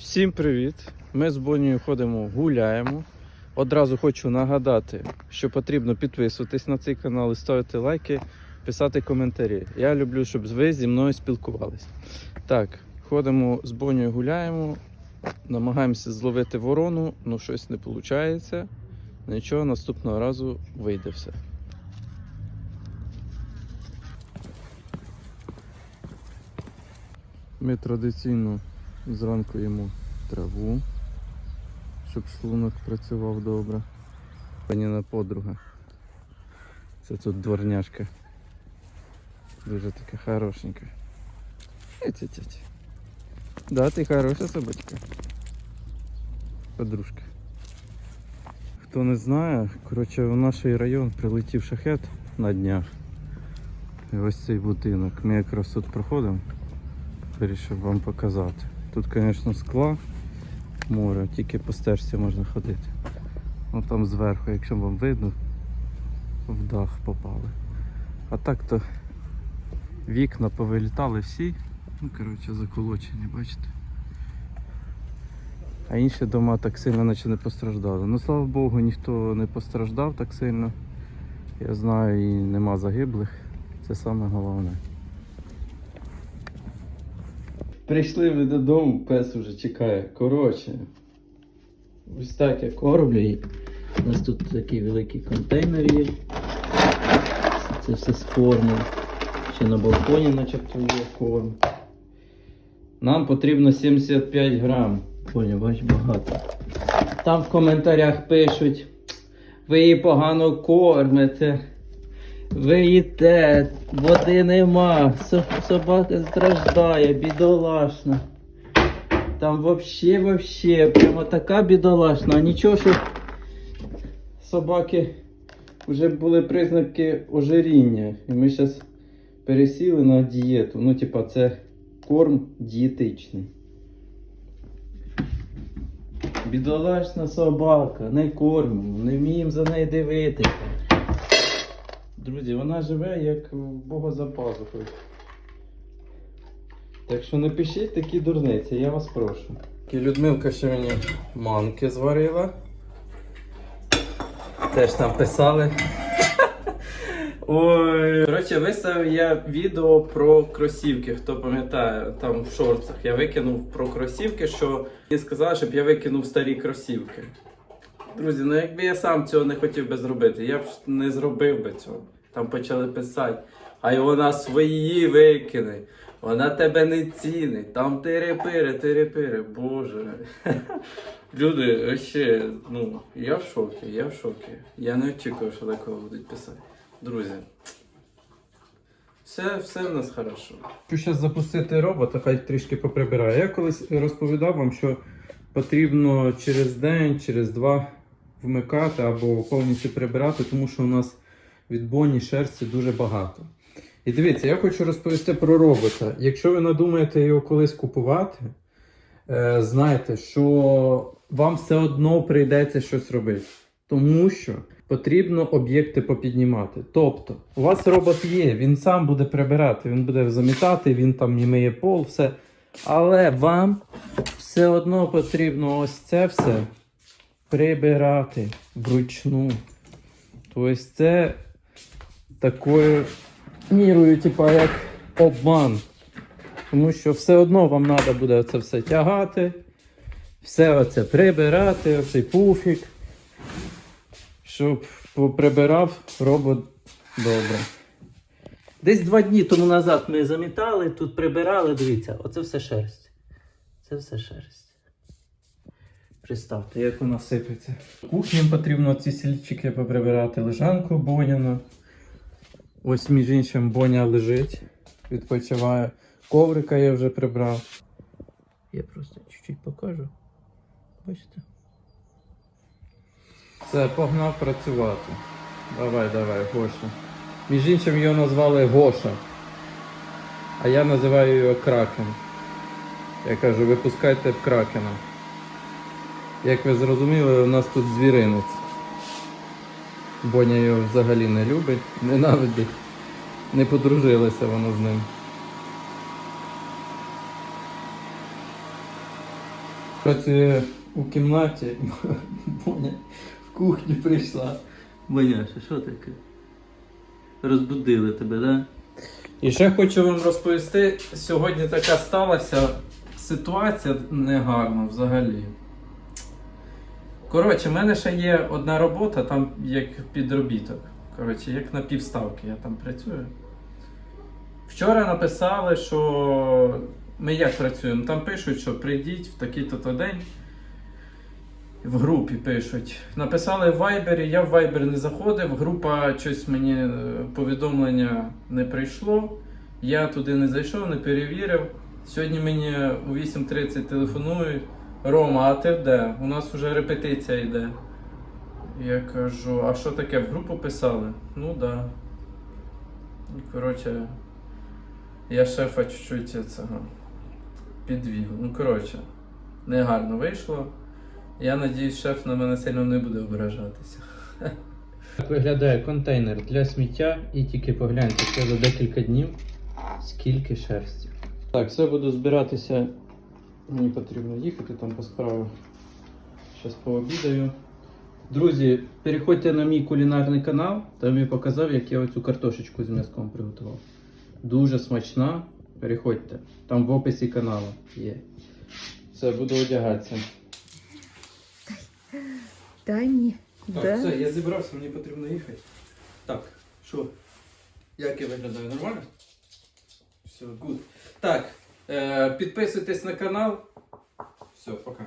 Всім привіт! Ми з Бонією ходимо, гуляємо. Одразу хочу нагадати, що потрібно підписуватись на цей канал ставити лайки, писати коментарі. Я люблю, щоб ви зі мною спілкувались. Так, ходимо з Бонією, гуляємо, намагаємося зловити ворону, ну щось не виходить. Нічого, наступного разу вийде все. Ми традиційно зранку їмо траву, щоб шлунок працював добре. Паніна подруга. Це тут дворняшка. Дуже така хорошенька. Да, ти хороша собачка. Подружка. Хто не знає, коротше, в наш район прилетів шахет на днях. І ось цей будинок. Ми якраз тут проходимо. Вирішив вам показати. Тут, звісно, скла, море, тільки по стежці можна ходити. Ну там зверху, якщо вам видно, в дах попали. А так то вікна повилітали всі, ну коротше заколочені, бачите. А інші дома так сильно наче не постраждали. Ну слава Богу, ніхто не постраждав так сильно. Я знаю і нема загиблих. Це саме головне. Прийшли ви додому, пес уже чекає. Коротше. Ось так я кормлю. У нас тут такий великий контейнер є. Це все з кормом. Ще на балконі начебто є корм. Нам потрібно 75 грам. Поняв, бач, багато. Там в коментарях пишуть, ви її погано кормите. Ви їте, води нема, собака страждає, бідолашна. Там вообще, вообще, прямо така бідолашна. Нічого, що собаки вже були признаки ожиріння. І ми зараз пересіли на дієту. Ну, типа, це корм дієтичний. Бідолашна собака, не кормимо, не вміємо за нею дивитися. Друзі, вона живе як Бога за пазухою. Так що не пишіть такі дурниці, я вас прошу. Людмилка ще мені манки зварила. Теж там писали. Ой. Коротше, виставив я відео про кросівки, хто пам'ятає, там в шорцах. Я викинув про кросівки, що мені сказали, щоб я викинув старі кросівки. Друзі, ну якби я сам цього не хотів би зробити, я б не зробив би цього. Там почали писати. А й вона свої викине. Вона тебе не цінить. Там тири-пири, тири-пири. Боже. Люди, ще, ну, я в шокі, я в шокі. Я не очікував, що такого будуть писати. Друзі. Все, все в нас хорошо. Хочу зараз запустити робота, хай трішки поприбирає. Я колись розповідав вам, що потрібно через день, через два вмикати або повністю прибирати, тому що у нас від боні шерсті дуже багато. І дивіться, я хочу розповісти про робота. Якщо ви надумаєте його колись купувати, е, знайте, що вам все одно прийдеться щось робити. Тому що потрібно об'єкти попіднімати. Тобто, у вас робот є, він сам буде прибирати, він буде замітати, він там і миє пол, все. Але вам все одно потрібно ось це все прибирати вручну. Тобто це такою мірою, типа, як обман. Тому що все одно вам треба буде це все тягати, все оце прибирати, оцей пуфік, щоб прибирав робот добре. Десь два дні тому назад ми замітали, тут прибирали, дивіться, оце все шерсть. Це все шерсть. Представте, як вона сипеться. Кухням потрібно ці сільчики поприбирати, лежанку боняну. Ось між іншим Боня лежить, відпочиває. Коврика я вже прибрав. Я просто чуть-чуть покажу. Бачите? Все, погнав працювати. Давай, давай, Гоша. Між іншим його назвали Гоша. А я називаю його Кракен. Я кажу, випускайте Кракена. Як ви зрозуміли, у нас тут звіринець. Боня його взагалі не любить, ненавидить. Не подружилася вона з ним. працює у кімнаті. Боня в кухню прийшла. Боняша, що таке? Розбудили тебе, да? І ще хочу вам розповісти, сьогодні така сталася ситуація негарна взагалі. Коротше, в мене ще є одна робота, там як підробіток. Коротше, як на півставки я там працюю. Вчора написали, що ми як працюємо. Там пишуть, що прийдіть в такий-то то день. В групі пишуть. Написали в Вайбері, я в Вайбер не заходив, група щось мені е, повідомлення не прийшло. Я туди не зайшов, не перевірив. Сьогодні мені у 8.30 телефонують. Рома, а ти де? У нас вже репетиція йде. Я кажу, а що таке? В групу писали? Ну да. І, коротше, я шефа чуть-чуть цього підвів. Ну, коротше, негарно вийшло. Я надіюсь, шеф на мене сильно не буде ображатися. Так виглядає контейнер для сміття і тільки погляньте, це за декілька днів скільки шерсті. Так, все буду збиратися. Мені потрібно їхати там по справах. Зараз пообідаю. Друзі, переходьте на мій кулінарний канал, там я показав, як я оцю картошечку з м'язком приготував. Дуже смачна. Переходьте. Там в описі каналу є. Все, буду одягатися. Дай мені. Так, да? все, я зібрався, мені потрібно їхати. Так, що? Як я виглядаю? Нормально? Все, гуд. Так, підписуйтесь на канал. Все, пока.